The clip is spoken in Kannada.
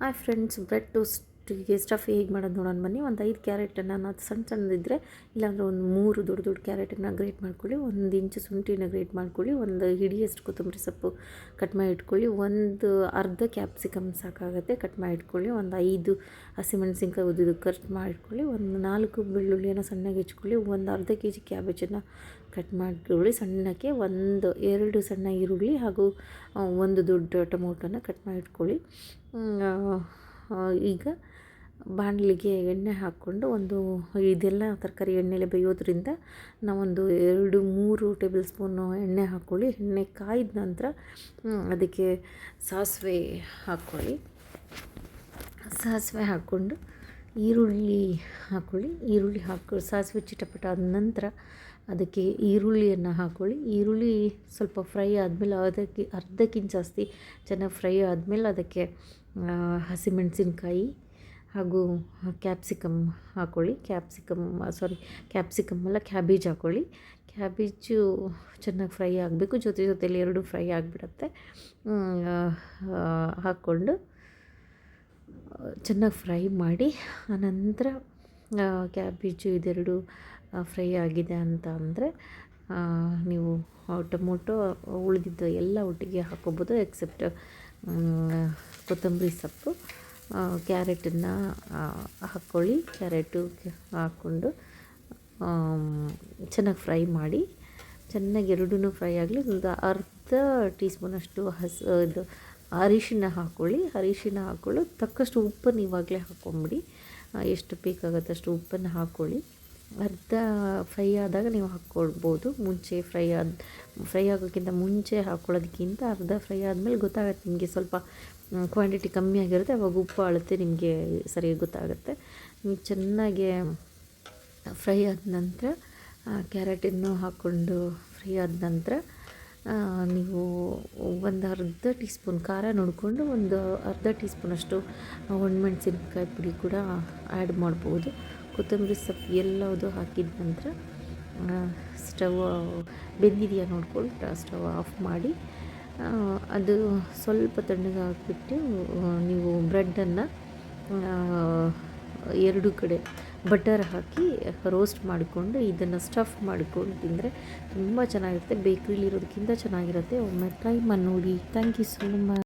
ಹಾಯ್ ಫ್ರೆಂಡ್ಸ್ ಬ್ರೆಡ್ ಟೋಸ್ಟಿಗೆ ಸ್ಟಫ್ ಹೇಗೆ ಮಾಡೋದು ನೋಡೋಣ ಬನ್ನಿ. ಒಂದು ಐದು ಕ್ಯಾರೆಟನ್ನು ನಾವು ಸಣ್ಣ ಸಣ್ಣದಿದ್ದರೆ ಇಲ್ಲಾಂದರೆ ಒಂದು ಮೂರು ದೊಡ್ಡ ದೊಡ್ಡ ಕ್ಯಾರೆಟನ್ನು ಗ್ರೇಟ್ ಮಾಡ್ಕೊಳ್ಳಿ. ಒಂದು ಇಂಚು ಶುಂಠಿನ ಗ್ರೇಟ್ ಮಾಡ್ಕೊಳ್ಳಿ. ಒಂದು ಹಿಡಿಯಷ್ಟು ಕೊತ್ತಂಬರಿ ಸೊಪ್ಪು ಕಟ್ ಮಾಡಿ ಇಟ್ಕೊಳ್ಳಿ. ಒಂದು ಅರ್ಧ ಕ್ಯಾಪ್ಸಿಕಮ್ ಸಾಕಾಗುತ್ತೆ ಕಟ್ ಮಾಡಿ ಇಟ್ಕೊಳ್ಳಿ. ಒಂದು ಐದು ಹಸಿಮೆಣಸಿನ್ಕಾಯಿ ಉದ್ದಿದ್ದು ಕಟ್ ಮಾಡಿಟ್ಕೊಳ್ಳಿ ಒಂದು ನಾಲ್ಕು ಬೆಳ್ಳುಳ್ಳಿಯನ್ನು ಸಣ್ಣಗೆ ಹೆಚ್ಕೊಳ್ಳಿ. ಒಂದು ಅರ್ಧ ಕೆ ಜಿ ಕ್ಯಾಬೇಜನ್ನು ಕಟ್ ಮಾಡಿಕೊಳ್ಳಿ ಸಣ್ಣಕ್ಕೆ. ಒಂದು ಎರಡು ಸಣ್ಣ ಈರುಳ್ಳಿ ಹಾಗೂ ಒಂದು ದೊಡ್ಡ ಟೊಮೊಟೊನ ಕಟ್ ಮಾಡಿ ಇಟ್ಕೊಳ್ಳಿ. ಈಗ ಬಾಣಲಿಗೆ ಎಣ್ಣೆ ಹಾಕ್ಕೊಂಡು ಒಂದು ಇದೆಲ್ಲ ತರಕಾರಿ ಎಣ್ಣೆಲೆ ಬೇಯೋದ್ರಿಂದ ನಾವೊಂದು ಎರಡು ಮೂರು ಟೇಬಲ್ ಸ್ಪೂನು ಎಣ್ಣೆ ಹಾಕ್ಕೊಳ್ಳಿ. ಎಣ್ಣೆ ಕಾಯ್ದ ನಂತರ ಅದಕ್ಕೆ ಸಾಸಿವೆ ಹಾಕ್ಕೊಳ್ಳಿ. ಸಾಸಿವೆ ಹಾಕ್ಕೊಂಡು ಈರುಳ್ಳಿ ಹಾಕ್ಕೊಳ್ಳಿ. ಈರುಳ್ಳಿ ಹಾಕಿ ಸಾಸಿವೆ ಚಿಟಪಟ ಆದ ನಂತರ ಅದಕ್ಕೆ ಈರುಳ್ಳಿಯನ್ನು ಹಾಕ್ಕೊಳ್ಳಿ. ಈರುಳ್ಳಿ ಸ್ವಲ್ಪ ಫ್ರೈ ಆದಮೇಲೆ ಅದಕ್ಕೆ ಅರ್ಧಕ್ಕಿಂತ ಜಾಸ್ತಿ ಚೆನ್ನಾಗಿ ಫ್ರೈ ಆದಮೇಲೆ ಅದಕ್ಕೆ ಹಸಿಮೆಣಸಿನ್ಕಾಯಿ ಹಾಗೂ ಕ್ಯಾಪ್ಸಿಕಮ್ ಹಾಕ್ಕೊಳ್ಳಿ ಕ್ಯಾಪ್ಸಿಕಮ್ ಸಾರಿ ಕ್ಯಾಪ್ಸಿಕಮ್ ಅಲ್ಲ ಕ್ಯಾಬೇಜ್ ಹಾಕ್ಕೊಳ್ಳಿ ಕ್ಯಾಬೇಜು ಚೆನ್ನಾಗಿ ಫ್ರೈ ಆಗಬೇಕು. ಜೊತೆ ಜೊತೆಲಿ ಎರಡು ಫ್ರೈ ಆಗಿಬಿಡತ್ತೆ. ಹಾಕ್ಕೊಂಡು ಚೆನ್ನಾಗಿ ಫ್ರೈ ಮಾಡಿ, ಆನಂತರ ಕ್ಯಾಬೇಜು ಇದೆರಡು ಫ್ರೈ ಆಗಿದೆ ಅಂತ ಅಂದರೆ ನೀವು ಟೊಮೊಟೊ, ಉಳಿದಿದ್ದು ಎಲ್ಲ ಒಟ್ಟಿಗೆ ಹಾಕ್ಕೊಬೋದು ಎಕ್ಸೆಪ್ಟ್ ಕೊತ್ತಂಬರಿ ಸೊಪ್ಪು. ಕ್ಯಾರೆಟನ್ನು ಹಾಕ್ಕೊಳ್ಳಿ ಕ್ಯಾರೆಟು ಹಾಕ್ಕೊಂಡು ಚೆನ್ನಾಗಿ ಫ್ರೈ ಮಾಡಿ. ಚೆನ್ನಾಗಿ ಎರಡೂ ಫ್ರೈ ಆಗಲಿ, ಒಂದು ಅರ್ಧ ಟೀ ಸ್ಪೂನಷ್ಟು ಹಸ್ ಇದು ಅರಿಶಿನ ಹಾಕ್ಕೊಳ್ಳಿ ಅರಿಶಿನ ಹಾಕ್ಕೊಳ್ಳಿ ತಕ್ಕಷ್ಟು ಉಪ್ಪನ್ನು ಇವಾಗಲೇ ಹಾಕ್ಕೊಂಬಿಡಿ ಎಷ್ಟು ಬೇಕಾಗುತ್ತೆ ಅಷ್ಟು ಉಪ್ಪನ್ನು ಹಾಕ್ಕೊಳ್ಳಿ ಅರ್ಧ ಫ್ರೈ ಆದಾಗ ನೀವು ಹಾಕ್ಕೊಳ್ಬೋದು ಮುಂಚೆ ಫ್ರೈ ಆದ ಫ್ರೈ ಆಗೋಕ್ಕಿಂತ ಮುಂಚೆ ಹಾಕ್ಕೊಳ್ಳೋದಕ್ಕಿಂತ ಅರ್ಧ ಫ್ರೈ ಆದಮೇಲೆ ಗೊತ್ತಾಗುತ್ತೆ ನಿಮಗೆ ಸ್ವಲ್ಪ ಕ್ವಾಂಟಿಟಿ ಕಮ್ಮಿ ಆಗಿರುತ್ತೆ, ಅವಾಗ ಉಪ್ಪು ಅಳತೆ ನಿಮಗೆ ಸರಿಯಾಗಿ ಗೊತ್ತಾಗುತ್ತೆ. ನೀವು ಚೆನ್ನಾಗಿ ಫ್ರೈ ಆದ ನಂತರ ಕ್ಯಾರೆಟನ್ನು ಹಾಕ್ಕೊಂಡು ಫ್ರೈ ಆದ ನಂತರ ನೀವು ಒಂದು ಅರ್ಧ ಟೀ ಸ್ಪೂನ್ ಖಾರ ನೋಡಿಕೊಂಡು ಒಂದು ಅರ್ಧ ಟೀ ಸ್ಪೂನಷ್ಟು ಒಣಮೆಣ್ಸಿನ್ಕಾಯಿ ಪುಡಿ ಕೂಡ ಆ್ಯಡ್ ಮಾಡ್ಬೋದು. ಕೊತ್ತಂಬರಿ ಸೊಪ್ಪು ಎಲ್ಲವುದು ಹಾಕಿದ ನಂತರ ಸ್ಟವ್ ಬೆಂದಿದೆಯಾ ನೋಡ್ಕೊಂಡು ಸ್ಟವ್ ಆಫ್ ಮಾಡಿ ಅದು ಸ್ವಲ್ಪ ತಣ್ಣಗೆ ಹಾಕಿಬಿಟ್ಟು ನೀವು ಬ್ರೆಡ್ಡನ್ನು ಎರಡು ಕಡೆ ಬಟರ್ ಹಾಕಿ ರೋಸ್ಟ್ ಮಾಡಿಕೊಂಡು ಇದನ್ನು ಸ್ಟಫ್ ಮಾಡಿಕೊಂಡು ತಿಂದರೆ ತುಂಬ ಚೆನ್ನಾಗಿರುತ್ತೆ. ಬೇಕ್ರಿಲಿರೋದಕ್ಕಿಂತ ಚೆನ್ನಾಗಿರುತ್ತೆ. ಒಮ್ಮೆ ಟ್ರೈ ಮಾಡಿ ನೋಡಿ ಥ್ಯಾಂಕ್ ಯು ಸೋ ಮಚ್.